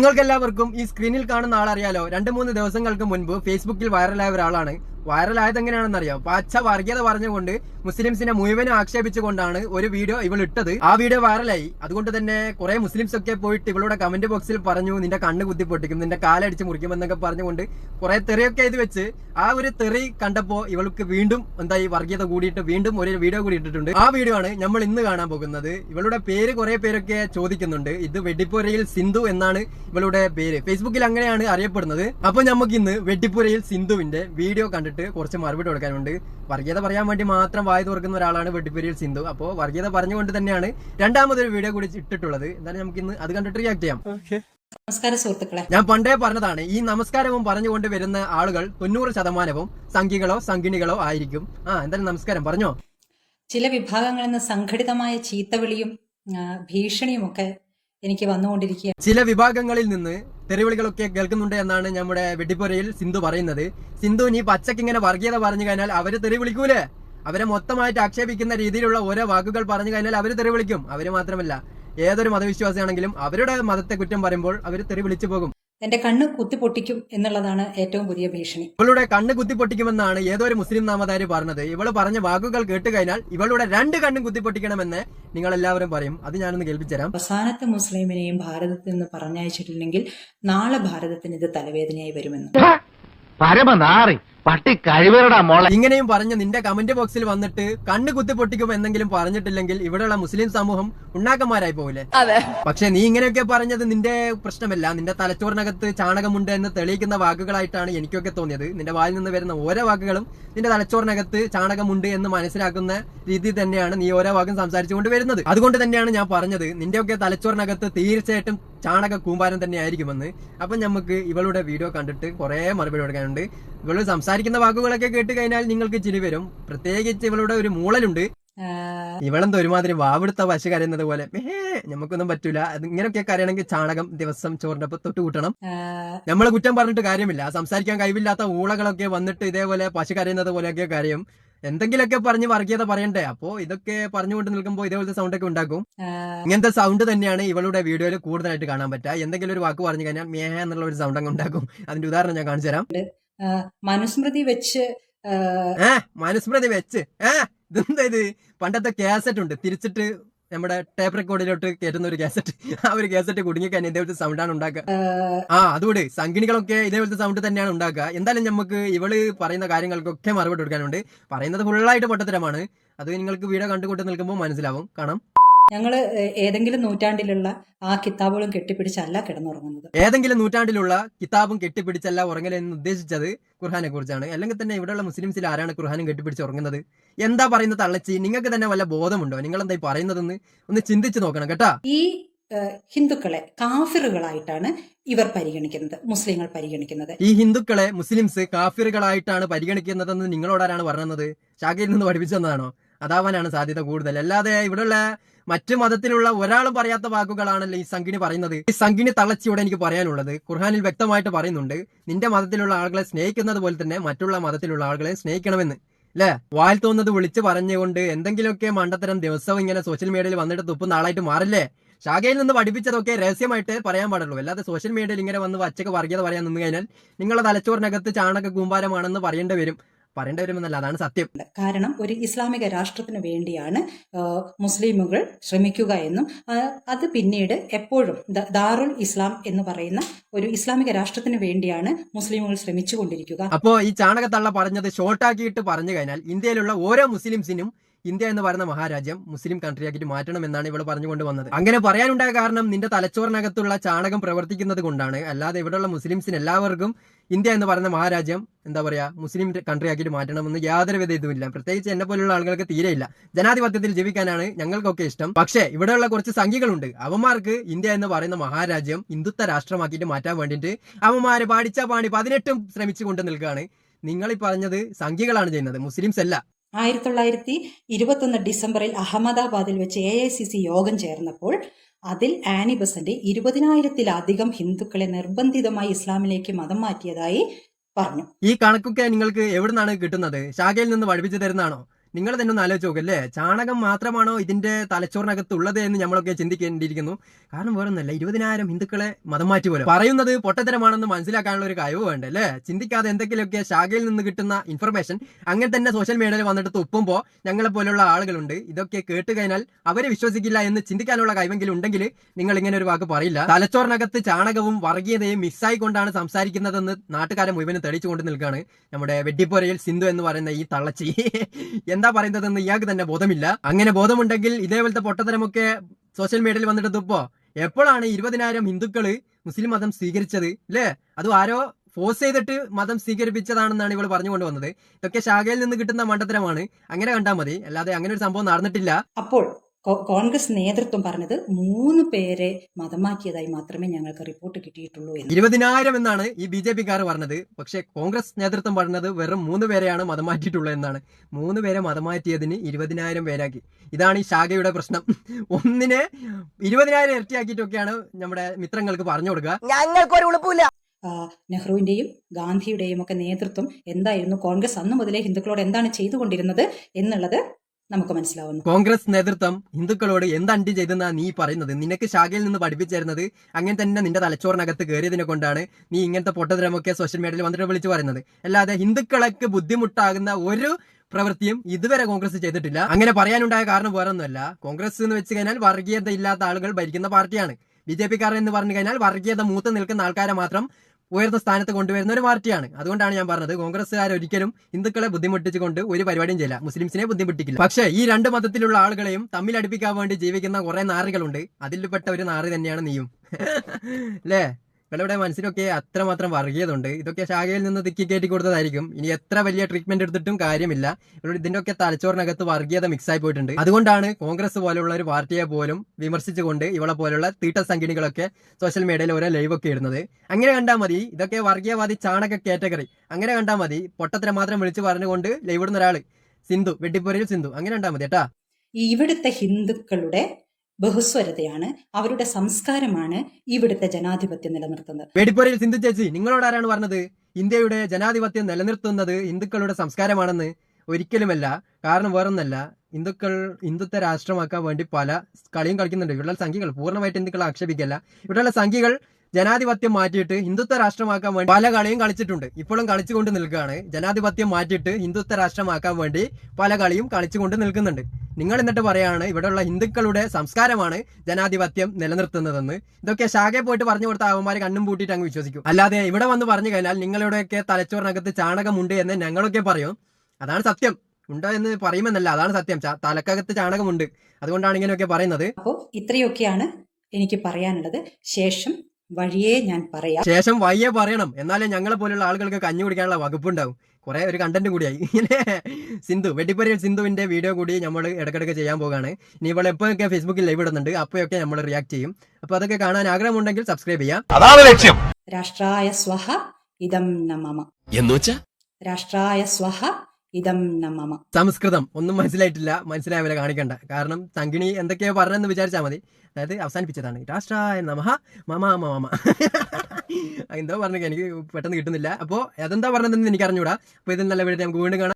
നിങ്ങൾക്ക് എല്ലാവർക്കും ഈ സ്ക്രീനിൽ കാണുന്ന ആളറിയാലോ? രണ്ട് മൂന്ന് ദിവസങ്ങൾക്ക് മുൻപ് ഫേസ്ബുക്കിൽ വൈറലായ ഒരാളാണ്. വൈറലായത് എങ്ങനെയാണെന്ന് അറിയാം. പച്ച വർഗീയത പറഞ്ഞുകൊണ്ട് മുസ്ലിംസിനെ മുഴുവനും ആക്ഷേപിച്ചുകൊണ്ടാണ് ഒരു വീഡിയോ ഇവൾ ഇട്ടത്. ആ വീഡിയോ വൈറലായി. അതുകൊണ്ട് തന്നെ കുറെ മുസ്ലിംസ് ഒക്കെ പോയിട്ട് ഇവളുടെ കമന്റ് ബോക്സിൽ പറഞ്ഞു നിന്റെ കണ്ണ് കുത്തി പൊട്ടിക്കും നിന്റെ കാലടിച്ച് മുറിക്കും എന്നൊക്കെ പറഞ്ഞുകൊണ്ട് കുറെ തെറിയൊക്കെ ഇത് വെച്ച് ആ ഒരു തെറി കണ്ടപ്പോ ഇവൾക്ക് വീണ്ടും എന്താ ഈ വർഗീയത കൂടിയിട്ട് വീണ്ടും ഒരു വീഡിയോ കൂടി ഇട്ടിട്ടുണ്ട്. ആ വീഡിയോ ആണ് നമ്മൾ ഇന്ന് കാണാൻ പോകുന്നത്. ഇവളുടെ പേര് കുറെ പേരൊക്കെ ചോദിക്കുന്നുണ്ട്. ഇത് വെട്ടിപ്പുരയിൽ സിന്ധു എന്നാണ് ഇവളുടെ പേര്. ഫേസ്ബുക്കിൽ അങ്ങനെയാണ് അറിയപ്പെടുന്നത്. അപ്പൊ നമുക്ക് ഇന്ന് വെട്ടിപ്പുരയിൽ സിന്ധുവിന്റെ വീഡിയോ കണ്ടിട്ട് കുറച്ച് മറുപടി കൊടുക്കാനുണ്ട്. വർഗീയത പറയാൻ വേണ്ടി മാത്രം വായ തുറക്കുന്ന ഒരാളാണ് വെട്ടിപ്പെരിയിൽ സിന്ധു. അപ്പോൾ വർഗീയത പറഞ്ഞുകൊണ്ട് തന്നെയാണ് രണ്ടാമതൊരു വീഡിയോ കൂടി ഇട്ടിട്ടുള്ളത്. എന്തായാലും നമുക്ക് ഇന്ന് അത് കണ്ടിട്ട് റിയാക്ട് ചെയ്യാം. നമസ്കാര സുഹൃത്തുക്കളെ. ഞാൻ പണ്ടേ പറഞ്ഞതാണ് ഈ നമസ്കാരവും പറഞ്ഞുകൊണ്ട് വരുന്ന ആളുകൾ തൊണ്ണൂറ് ശതമാനവും സംഘികളോ സംഘിണികളോ ആയിരിക്കും. ആ എന്തായാലും നമസ്കാരം. പറഞ്ഞോ? ചില വിഭാഗങ്ങളിൽ നിന്ന് സംഘടിതമായ ചീത്തവിളിയും ഭീഷണിയും ഭീഷണിയുമൊക്കെ എനിക്ക് വന്നുകൊണ്ടിരിക്കുക ചില വിഭാഗങ്ങളിൽ നിന്ന് തെറിവിളികളൊക്കെ കേൾക്കുന്നുണ്ട് എന്നാണ് നമ്മുടെ വെട്ടിപ്പുരയിൽ സിന്ധു പറയുന്നത്. സിന്ധു നീ പച്ചക്ക് ഇങ്ങനെ വർഗീയത പറഞ്ഞു കഴിഞ്ഞാൽ അവർ തെറി വിളിക്കൂലേ? അവരെ മൊത്തമായിട്ട് ആക്ഷേപിക്കുന്ന രീതിയിലുള്ള ഓരോ വാക്കുകൾ പറഞ്ഞു കഴിഞ്ഞാൽ അവർ തെറി വിളിക്കും. അവർ മാത്രമല്ല ഏതൊരു മതവിശ്വാസിയാണെങ്കിലും അവരുടെ മതത്തെ കുറ്റം പറയുമ്പോൾ അവർ തെറി വിളിച്ചു പോകും. എന്റെ കണ്ണ് കുത്തിപ്പൊട്ടിക്കും എന്നുള്ളതാണ് ഏറ്റവും പുതിയ ഭീഷണി. ഇവളുടെ കണ്ണ് കുത്തിപ്പൊട്ടിക്കുമെന്നാണ് ഏതോ ഒരു മുസ്ലിം നാമധാരി പറഞ്ഞത്. ഇവൾ പറഞ്ഞ വാക്കുകൾ കേട്ട് കഴിഞ്ഞാൽ ഇവളുടെ രണ്ട് കണ്ണും കുത്തിപ്പൊട്ടിക്കണമെന്ന് നിങ്ങൾ എല്ലാവരും പറയും. അത് ഞാനൊന്ന് കേൾപ്പിച്ചുതരാം. അവസാനത്തെ മുസ്ലിമിനെയും ഭാരതത്തിൽ നിന്ന് പറഞ്ഞയച്ചിട്ടില്ലെങ്കിൽ നാളെ ഭാരതത്തിന് ഇത് തലവേദനയായി വരുമെന്ന്. പരമനാറി പട്ടി മോളെ. ഇങ്ങനെയും പറഞ്ഞ് നിന്റെ കമന്റ് ബോക്സിൽ വന്നിട്ട് കണ്ണ് കുത്തിപ്പൊട്ടിക്കും എന്നെങ്കിലും പറഞ്ഞിട്ടില്ലെങ്കിൽ ഇവിടെയുള്ള മുസ്ലിം സമൂഹം ഉണ്ണാക്കന്മാരായി പോകില്ലേ പക്ഷെ നീ ഇങ്ങനെയൊക്കെ പറഞ്ഞത് നിന്റെ പ്രശ്നമല്ല. നിന്റെ തലച്ചോറിനകത്ത് ചാണകമുണ്ട് എന്ന് തെളിയിക്കുന്ന വാക്കുകളായിട്ടാണ് എനിക്കൊക്കെ തോന്നിയത്. നിന്റെ വായിൽ നിന്ന് വരുന്ന ഓരോ വാക്കുകളും നിന്റെ തലച്ചോറിനകത്ത് ചാണകമുണ്ട് എന്ന് മനസ്സിലാക്കുന്ന രീതി തന്നെയാണ് നീ ഓരോ വാക്കും സംസാരിച്ചുകൊണ്ട് വരുന്നത്. അതുകൊണ്ട് തന്നെയാണ് ഞാൻ പറഞ്ഞത് നിന്റെയൊക്കെ തലച്ചോറിനകത്ത് തീർച്ചയായിട്ടും ചാണക കൂമ്പാരം തന്നെ ആയിരിക്കുമെന്ന് അപ്പൊ നമുക്ക് ഇവളുടെ വീഡിയോ കണ്ടിട്ട് കുറെ മറുപടി കൊടുക്കാനുണ്ട്. ഇവൾ സംസാരിക്കുന്ന വാക്കുകളൊക്കെ കേട്ട് കഴിഞ്ഞാൽ നിങ്ങൾക്ക് ചിരി വരും. പ്രത്യേകിച്ച് ഇവളുടെ ഒരു മൂളലുണ്ട്. ഇവളെന്തോ ഒരുമാതിരി വാവെടുത്ത പശു കരയുന്നത് പോലെ. ഏ നമുക്കൊന്നും പറ്റൂല. ഇങ്ങനെയൊക്കെ കരയണമെങ്കിൽ ചാണകം ദിവസം ചോറിന്റെ ഒപ്പം തൊട്ട് കൂട്ടണം. നമ്മളെ കുറ്റം പറഞ്ഞിട്ട് കാര്യമില്ല. സംസാരിക്കാൻ കഴിവില്ലാത്ത ഊളകളൊക്കെ വന്നിട്ട് ഇതേപോലെ പശു കരയുന്നത് പോലെയൊക്കെ കരയും. എന്തെങ്കിലുമൊക്കെ പറഞ്ഞ് വർഗീയത പറയണ്ടേ? അപ്പോ ഇതൊക്കെ പറഞ്ഞുകൊണ്ട് നിൽക്കുമ്പോൾ ഇതേപോലത്തെ സൗണ്ട് ഒക്കെ ഉണ്ടാക്കും. ഇങ്ങനത്തെ സൗണ്ട് തന്നെയാണ് ഇവളുടെ വീഡിയോയിൽ കൂടുതലായിട്ട് കാണാൻ പറ്റുക. എന്തെങ്കിലും ഒരു വാക്ക് പറഞ്ഞു കഴിഞ്ഞാൽ മേഹ എന്നുള്ള ഒരു സൗണ്ട് അങ്ങ് ഉണ്ടാക്കും. അതിന്റെ ഉദാഹരണം ഞാൻ കാണിച്ചു തരാം. മനുസ്മൃതി വെച്ച് മനുസ്മൃതി വെച്ച്. ഏ ഇതെന്താ ഇത്? പണ്ടത്തെ കാസറ്റ് ഉണ്ട്. തിരിച്ചിട്ട് നമ്മുടെ ടേപ്പ് റെക്കോർഡിലോട്ട് കയറ്റുന്ന ഒരു കാസറ്റ് ആ ഒരു കാസറ്റ് കുടുങ്ങിക്കാൻ ഇതേപോലത്തെ സൗണ്ടാണ് ഉണ്ടാക്കുക. ആ. അതുകൂടി. സംഗിണികളൊക്കെ ഇതേപോലത്തെ സൗണ്ട് തന്നെയാണ് ഉണ്ടാക്കുക. എന്തായാലും നമുക്ക് ഇവൾ പറയുന്ന കാര്യങ്ങൾക്കൊക്കെ മറുപടി കൊടുക്കാനുണ്ട്. പറയുന്നത് ഫുള്ളായിട്ട് പൊട്ടത്തരമാണ്. അത് നിങ്ങൾക്ക് വീഡിയോ കണ്ടുകൊണ്ട് നിൽക്കുമ്പോൾ മനസ്സിലാവും. കാണാം. ഞങ്ങൾ ഏതെങ്കിലും നൂറ്റാണ്ടിലുള്ള ആ കിതാബുകളും കെട്ടിപ്പിടിച്ചല്ല കിടന്നുറങ്ങുന്നത്. ഏതെങ്കിലും നൂറ്റാണ്ടിലുള്ള കിതാബും കെട്ടിപ്പിടിച്ചല്ല ഉറങ്ങൽ എന്ന് ഉദ്ദേശിച്ചത് ഖുർഹാനെ കുറിച്ചാണ്. അല്ലെങ്കിൽ തന്നെ ഇവിടെയുള്ള മുസ്ലിംസിൽ ആരാണ് ഖുർഹാനും കെട്ടിപ്പിടിച്ച് ഉറങ്ങുന്നത്? എന്താ പറയുന്നത് തള്ളച്ചി? നിങ്ങൾക്ക് തന്നെ വല്ല ബോധമുണ്ടോ? നിങ്ങൾ എന്താ പറയുന്നതെന്ന് ഒന്ന് ചിന്തിച്ചു നോക്കണം കേട്ടാ. ഈ ഹിന്ദുക്കളെ കാഫിറുകളായിട്ടാണ് ഇവർ പരിഗണിക്കുന്നത് മുസ്ലിങ്ങൾ പരിഗണിക്കുന്നത്. ഈ ഹിന്ദുക്കളെ മുസ്ലിംസ് കാഫിറുകളായിട്ടാണ് പരിഗണിക്കുന്നതെന്ന് നിങ്ങളോടാരാണ് പറഞ്ഞത്? ഷാഖയിൽ നിന്ന് പഠിപ്പിച്ചു തന്നതാണോ? അതാവാനാണ് സാധ്യത കൂടുതൽ. അല്ലാതെ ഇവിടെയുള്ള മറ്റു മതത്തിലുള്ള ഒരാളും പറയാത്ത വാക്കുകളാണല്ലോ ഈ സംഗിണി പറയുന്നത്. ഈ സംഗിണി തള്ളച്ചിയോടെ എനിക്ക് പറയാനുള്ളത്. ഖുർഹാനിൽ വ്യക്തമായിട്ട് പറയുന്നുണ്ട് നിന്റെ മതത്തിലുള്ള ആളുകളെ സ്നേഹിക്കുന്നത് പോലെ തന്നെ മറ്റുള്ള മതത്തിലുള്ള ആളുകളെ സ്നേഹിക്കണമെന്ന്. അല്ലേ വായിൽ തോന്നുന്നത് വിളിച്ചു പറഞ്ഞുകൊണ്ട് എന്തെങ്കിലുമൊക്കെ മണ്ടത്തരം ദിവസവും ഇങ്ങനെ സോഷ്യൽ മീഡിയയിൽ വന്നിട്ട് തുപ്പുന്ന ആളായിട്ട് മാറില്ലേ? ശാഖയിൽ നിന്ന് പഠിപ്പിച്ചതൊക്കെ രഹസ്യമായിട്ട് പറയാൻ പാടുള്ളൂ. അല്ലാതെ സോഷ്യൽ മീഡിയയിൽ ഇങ്ങനെ വന്ന് വച്ചൊക്കെ വർഗീയത പറയാൻ നിന്ന് കഴിഞ്ഞാൽ നിങ്ങളുടെ തലച്ചോറിനകത്ത് ചാണക കൂമ്പാരമാണെന്ന് പറയേണ്ടി വരും. പറയേണ്ടി വരുമെന്നല്ല അതാണ് സത്യം. കാരണം ഒരു ഇസ്ലാമിക രാഷ്ട്രത്തിന് വേണ്ടിയാണ് മുസ്ലിമുകൾ ശ്രമിക്കുക എന്നും അത് പിന്നീട് എപ്പോഴും ദാറുൽ ഇസ്ലാം എന്ന് പറയുന്ന ഒരു ഇസ്ലാമിക രാഷ്ട്രത്തിന് വേണ്ടിയാണ് മുസ്ലിമുകൾ ശ്രമിച്ചുകൊണ്ടിരിക്കുക. അപ്പോ ഈ ചാണകത്തള്ള പറഞ്ഞത് ഷോർട്ടാക്കിയിട്ട് പറഞ്ഞു കഴിഞ്ഞാൽ ഇന്ത്യയിലുള്ള ഓരോ മുസ്ലിംസിനും ഇന്ത്യ എന്ന് പറയുന്ന മഹാരാജ്യം മുസ്ലിം കൺട്രി ആക്കിയിട്ട് മാറ്റണം എന്നാണ് ഇവൾ പറഞ്ഞുകൊണ്ട് വന്നത്. അങ്ങനെ പറയാനുണ്ടായ കാരണം നിന്റെ തലച്ചോറിനകത്തുള്ള ചാണകം പ്രവർത്തിക്കുന്നത് കൊണ്ടാണ്. അല്ലാതെ ഇവിടെയുള്ള മുസ്ലിംസിന് എല്ലാവർക്കും ഇന്ത്യ എന്ന് പറയുന്ന മഹാരാജ്യം എന്താ പറയാ മുസ്ലിം കൺട്രി മാറ്റണമെന്ന് യാതൊരു വിധ ഇതുമില്ല. പ്രത്യേകിച്ച് എന്നെ പോലുള്ള ആളുകൾക്ക് തീരെയില്ല. ജനാധിപത്യത്തിൽ ജീവിക്കാനാണ് ഞങ്ങൾക്കൊക്കെ ഇഷ്ടം. പക്ഷേ ഇവിടെയുള്ള കുറച്ച് സംഖ്യകളുണ്ട്. അവന്മാർക്ക് ഇന്ത്യ എന്ന് പറയുന്ന മഹാരാജ്യം ഹിന്ദുത്വ രാഷ്ട്രമാക്കിയിട്ട് മാറ്റാൻ വേണ്ടിയിട്ട് അവന്മാരെ പാടിച്ച പാണി പതിനെട്ടും ശ്രമിച്ചു കൊണ്ട് നിൽക്കുകയാണ്. നിങ്ങൾ ഈ പറഞ്ഞത് സംഖ്യകളാണ് ചെയ്യുന്നത്. മുസ്ലിംസ് അല്ല. ആയിരത്തി തൊള്ളായിരത്തി ഇരുപത്തൊന്ന് ഡിസംബറിൽ അഹമ്മദാബാദിൽ വെച്ച് എ ഐ സി സി യോഗം ചേർന്നപ്പോൾ അതിൽ ആനി ബസന്റ് ഇരുപതിനായിരത്തിലധികം ഹിന്ദുക്കളെ നിർബന്ധിതമായി ഇസ്ലാമിലേക്ക് മതം മാറ്റിയതായി പറഞ്ഞു. ഈ കണക്കൊക്കെ നിങ്ങൾക്ക് എവിടെ നിന്നാണ് കിട്ടുന്നത്? ശാഖയിൽ നിന്ന് പഠിപ്പിച്ചു തരുന്നതാണോ? നിങ്ങൾ തന്നെ ഒന്ന് ആലോചിച്ച് നോക്കല്ലേ ചാണകം മാത്രമാണോ ഇതിന്റെ തലച്ചോറിനകത്ത് ഉള്ളത് എന്ന് നമ്മളൊക്കെ ചിന്തിക്കേണ്ടിയിരിക്കുന്നു. കാരണം വേറെ ഒന്നല്ല ഇരുപതിനായിരം ഹിന്ദുക്കളെ മതം മാറ്റി പോലെ. പറയുന്നത് പൊട്ടത്തരമാണെന്ന് മനസ്സിലാക്കാനുള്ള ഒരു കഴിവ് വേണ്ട അല്ലേ? ചിന്തിക്കാതെ എന്തെങ്കിലുമൊക്കെ ശാഖയിൽ നിന്ന് കിട്ടുന്ന ഇൻഫർമേഷൻ അങ്ങനെ തന്നെ സോഷ്യൽ മീഡിയയിൽ വന്നിട്ട് തുപ്പുമ്പോൾ ഞങ്ങളെ പോലുള്ള ആളുകളുണ്ട്. ഇതൊക്കെ കേട്ട് കഴിഞ്ഞാൽ അവരെ വിശ്വസിക്കില്ല എന്ന് ചിന്തിക്കാനുള്ള കഴിവെങ്കിലും ഉണ്ടെങ്കിൽ നിങ്ങൾ ഇങ്ങനെ ഒരു വാക്ക് പറയില്ല. തലച്ചോറിനകത്ത് ചാണകവും വർഗീയതയും മിസ്സായിക്കൊണ്ടാണ് സംസാരിക്കുന്നതെന്ന് നാട്ടുകാരെ മുഴുവനും തെളിച്ചുകൊണ്ട് നിൽക്കുകയാണ് നമ്മുടെ വെട്ടിപ്പോരയിൽ സിന്ധു എന്ന് പറയുന്ന ഈ തള്ളച്ചി. എന്താ പറയുന്നതെന്ന് ഇയാൾക്ക് തന്നെ ബോധമില്ല. അങ്ങനെ ബോധമുണ്ടെങ്കിൽ ഇതേപോലത്തെ പൊട്ടത്തരമൊക്കെ സോഷ്യൽ മീഡിയയിൽ വന്നിട്ട് ഇപ്പോ. എപ്പോഴാണ് ഇരുപതിനായിരം ഹിന്ദുക്കൾ മുസ്ലിം മതം സ്വീകരിച്ചത്? അല്ലേ? അതും ആരോ ഫോഴ്സ് ചെയ്തിട്ട് മതം സ്വീകരിപ്പിച്ചതാണെന്നാണ് ഇവൾ പറഞ്ഞുകൊണ്ട് വന്നത്. ഇതൊക്കെ ശാഖയിൽ നിന്ന് കിട്ടുന്ന മണ്ടത്തരമാണ്. അങ്ങനെ കണ്ടാൽ മതി. അല്ലാതെ അങ്ങനെ ഒരു സംഭവം നടന്നിട്ടില്ല. അപ്പോൾ കോൺഗ്രസ് നേതൃത്വം പറഞ്ഞത് മൂന്ന് പേരെ മതം മാറ്റിയതായി മാത്രമേ ഞങ്ങൾക്ക് റിപ്പോർട്ട് കിട്ടിയിട്ടുള്ളൂ എന്ന്. ഇരുപതിനായിരം എന്നാണ് ഈ ബി ജെ പിക്കാർ പറഞ്ഞത്. പക്ഷേ കോൺഗ്രസ് നേതൃത്വം പറഞ്ഞത് വെറും മൂന്ന് പേരെയാണ് മതം മാറ്റിയിട്ടുള്ളത് എന്നാണ്. മൂന്ന് പേരെ മതം മാറ്റിയതിന് ഇരുപതിനായിരം പേരാക്കി. ഇതാണ് ഈ ശാഖയുടെ പ്രശ്നം. ഒന്നിനെ ഇരുപതിനായിരം ഇരട്ടിയാക്കിയിട്ടൊക്കെയാണ് നമ്മുടെ മിത്രങ്ങൾക്ക് പറഞ്ഞു കൊടുക്കുക. ഞങ്ങൾക്കൊരു ഉളുപ്പില്ല. ആ, നെഹ്റുവിന്റെയും ഗാന്ധിയുടെയും ഒക്കെ നേതൃത്വം എന്തായിരുന്നു? കോൺഗ്രസ് അന്ന് മുതലേ ഹിന്ദുക്കളോട് എന്താണ് ചെയ്തുകൊണ്ടിരുന്നത് എന്നുള്ളത് നമുക്ക് മനസ്സിലാവുന്നു. കോൺഗ്രസ് നേതൃത്വം ഹിന്ദുക്കളോട് എന്ത് അണ്ടി ചെയ്തെന്നാ നീ പറയുന്നത്? നിനക്ക് ശാഖയിൽ നിന്ന് പഠിപ്പിച്ചിരുന്നത് അങ്ങനെ തന്നെ നിന്റെ തലച്ചോറിനകത്ത് കയറിയതിനെ കൊണ്ടാണ് നീ ഇങ്ങനത്തെ പൊട്ടതരമൊക്കെ സോഷ്യൽ മീഡിയയിൽ വന്നിട്ട് വിളിച്ചു പറയുന്നത്. അല്ലാതെ ഹിന്ദുക്കളൊക്കെ ബുദ്ധിമുട്ടാകുന്ന ഒരു പ്രവൃത്തിയും ഇതുവരെ കോൺഗ്രസ് ചെയ്തിട്ടില്ല. അങ്ങനെ പറയാനുണ്ടായ കാരണം വേറൊന്നുമല്ല. കോൺഗ്രസ് എന്ന് വെച്ച് കഴിഞ്ഞാൽ വർഗീയത ഇല്ലാത്ത ആളുകൾ ഭരിക്കുന്ന പാർട്ടിയാണ്. ബി ജെ പിക്കാർ എന്ന് പറഞ്ഞു കഴിഞ്ഞാൽ വർഗീയത മൂത്ത് നിൽക്കുന്ന ആൾക്കാരെ മാത്രം ഉയർന്ന സ്ഥാനത്ത് കൊണ്ടുവരുന്ന ഒരു പാർട്ടിയാണ്. അതുകൊണ്ടാണ് ഞാൻ പറഞ്ഞത് കോൺഗ്രസ്സുകാർ ഒരിക്കലും ഹിന്ദുക്കളെ ബുദ്ധിമുട്ടിച്ചുകൊണ്ട് ഒരു പരിപാടിയും ചെയ്യില്ല. മുസ്ലിംസിനെ ബുദ്ധിമുട്ടിക്കില്ല. പക്ഷേ ഈ രണ്ട് മതത്തിലുള്ള ആളുകളെയും തമ്മിൽ അടുപ്പിക്കാൻ വേണ്ടി ജീവിക്കുന്ന കുറെ നാറികളുണ്ട്. അതിൽപ്പെട്ട ഒരു നാറി തന്നെയാണ് നീയും. അല്ലേ നിങ്ങളുടെ മനസ്സിലൊക്കെ അത്രമാത്രം വർഗീയതുണ്ട് ഇതൊക്കെ ശാഖയിൽ നിന്ന് തിക്കി കയറ്റി കൊടുത്തതായിരിക്കും. ഇനി എത്ര വലിയ ട്രീറ്റ്മെന്റ് എടുത്തിട്ടും കാര്യമില്ല. ഇതിന്റെ ഒക്കെ തലച്ചോറിനകത്ത് വർഗീയത മിക്സ് ആയി പോയിട്ടുണ്ട്. അതുകൊണ്ടാണ് കോൺഗ്രസ് പോലുള്ള ഒരു പാർട്ടിയെ പോലും വിമർശിച്ചുകൊണ്ട് ഇവളെ പോലുള്ള തീട്ട സംഘിണികളൊക്കെ സോഷ്യൽ മീഡിയയിൽ ഓരോ ലൈവ് ഒക്കെ ഇടുന്നത്. അങ്ങനെ കണ്ടാൽ മതി. ഇതൊക്കെ വർഗീയവാദി ചാണക കാറ്റഗറി അങ്ങനെ കണ്ടാൽ മതി. പൊട്ടത്തിനെ മാത്രം വിളിച്ചു പറഞ്ഞുകൊണ്ട് ലൈവ് ഇടുന്ന ഒരാൾ സിന്ധു വെട്ടിപ്പുരയിൽ സിന്ധു. അങ്ങനെ കണ്ടാൽ മതി കേട്ടാ. ഇവിടുത്തെ ഹിന്ദുക്കളുടെ ബഹുസ്വരതയാണ് അവരുടെ സംസ്കാരമാണ് ഇവിടുത്തെ ജനാധിപത്യം നിലനിർത്തുന്നത്. വെടിപ്പുരയിൽ സിന്ധു ചേച്ചി നിങ്ങളോട് ആരാണ് പറഞ്ഞത്? ഇന്ത്യയുടെ ജനാധിപത്യം നിലനിർത്തുന്നത് ഹിന്ദുക്കളുടെ സംസ്കാരമാണെന്ന് ഒരിക്കലുമല്ല കാരണം വേറൊന്നല്ല ഹിന്ദുക്കൾ ഹിന്ദുത്വ രാഷ്ട്രമാക്കാൻ വേണ്ടി പല കളിയും കളിക്കുന്നുണ്ട്. ഇവിടെയുള്ള സംഖ്യകൾ പൂർണമായിട്ട് ഹിന്ദുക്കളെ ആക്ഷേപിക്കല്ല ഇവിടെയുള്ള സംഖ്യകൾ ജനാധിപത്യം മാറ്റിയിട്ട് ഹിന്ദുത്വ രാഷ്ട്രമാക്കാൻ വേണ്ടി പല കളിയും കളിച്ചിട്ടുണ്ട്. ഇപ്പോഴും കളിച്ചുകൊണ്ട് നിൽക്കുകയാണ്. ജനാധിപത്യം മാറ്റിയിട്ട് ഹിന്ദുത്വ രാഷ്ട്രമാക്കാൻ വേണ്ടി പല കളിയും കളിച്ചുകൊണ്ട് നിൽക്കുന്നുണ്ട്. നിങ്ങൾ എന്നിട്ട് പറയാണ് ഇവിടെയുള്ള ഹിന്ദുക്കളുടെ സംസ്കാരമാണ് ജനാധിപത്യം നിലനിർത്തുന്നതെന്ന്. ഇതൊക്കെ ശാഖയെ പോയിട്ട് പറഞ്ഞു കൊടുത്ത അവന്മാർ കണ്ണും പൂട്ടിയിട്ട് അങ്ങ് വിശ്വസിക്കും. അല്ലാതെ ഇവിടെ വന്ന് പറഞ്ഞു കഴിഞ്ഞാൽ നിങ്ങളുടെയൊക്കെ തലച്ചോറിനകത്ത് ചാണകമുണ്ട് എന്ന് ഞങ്ങളൊക്കെ പറയും. അതാണ് സത്യം. ഉണ്ടോ എന്ന് പറയുമെന്നല്ല അതാണ് സത്യം. തലക്കകത്ത് ചാണകമുണ്ട്. അതുകൊണ്ടാണ് ഇങ്ങനെയൊക്കെ പറയുന്നത്. അപ്പോൾ ഇത്രയൊക്കെയാണ് എനിക്ക് പറയാനുള്ളത്. ശേഷം വഴിയേ ഞാൻ പറയാം. ശേഷം വയ്യെ പറയണം. എന്നാലേ ഞങ്ങളെ പോലുള്ള ആളുകൾക്ക് കഞ്ഞി കുടിക്കാനുള്ള വകുപ്പുണ്ടാവും. കുറെ ഒരു കണ്ടന്റ് കൂടിയായി. സിന്ധു വെട്ടിപ്പരിയൽ സിന്ധുവിന്റെ വീഡിയോ കൂടി നമ്മൾ ഇടക്കിടക്ക് ചെയ്യാൻ പോകാണ് ഇനി ഇവൾ എപ്പോഴൊക്കെ ഫേസ്ബുക്കിൽ ലൈവ് ഇടുന്നുണ്ട് അപ്പോഴൊക്കെ നമ്മൾ റിയാക്ട് ചെയ്യും. അപ്പൊ അതൊക്കെ കാണാൻ ആഗ്രഹമുണ്ടെങ്കിൽ സബ്സ്ക്രൈബ് ചെയ്യാം. അതാണ് ലക്ഷ്യം. രാഷ്ട്രായ സ്വഹ ഇതം നമമ. മമ എന്നുവെച്ചാ രാഷ്ട്രായ സ്വഹ ഇതം നമ്മ. സംസ്കൃതം. ഒന്നും മനസ്സിലായിട്ടില്ല. മനസ്സിലായവരെ കാണിക്കണ്ട. കാരണം തങ്കിണി എന്തൊക്കെയോ പറഞ്ഞെന്ന് വിചാരിച്ചാൽ മതി. അതായത് അവസാനിപ്പിച്ചതാണ്. രാഷ്ട്രായ നമഹ മമ മമ എന്തോ പറഞ്ഞു എനിക്ക് പെട്ടെന്ന് കിട്ടുന്നില്ല. അപ്പോൾ അതെന്താ പറഞ്ഞതെന്ന് എനിക്ക് അറിഞ്ഞൂടാ അപ്പോൾ ഇതിൽ നല്ല വീട്ടിൽ നമുക്ക് വീണ്ടും കാണാം.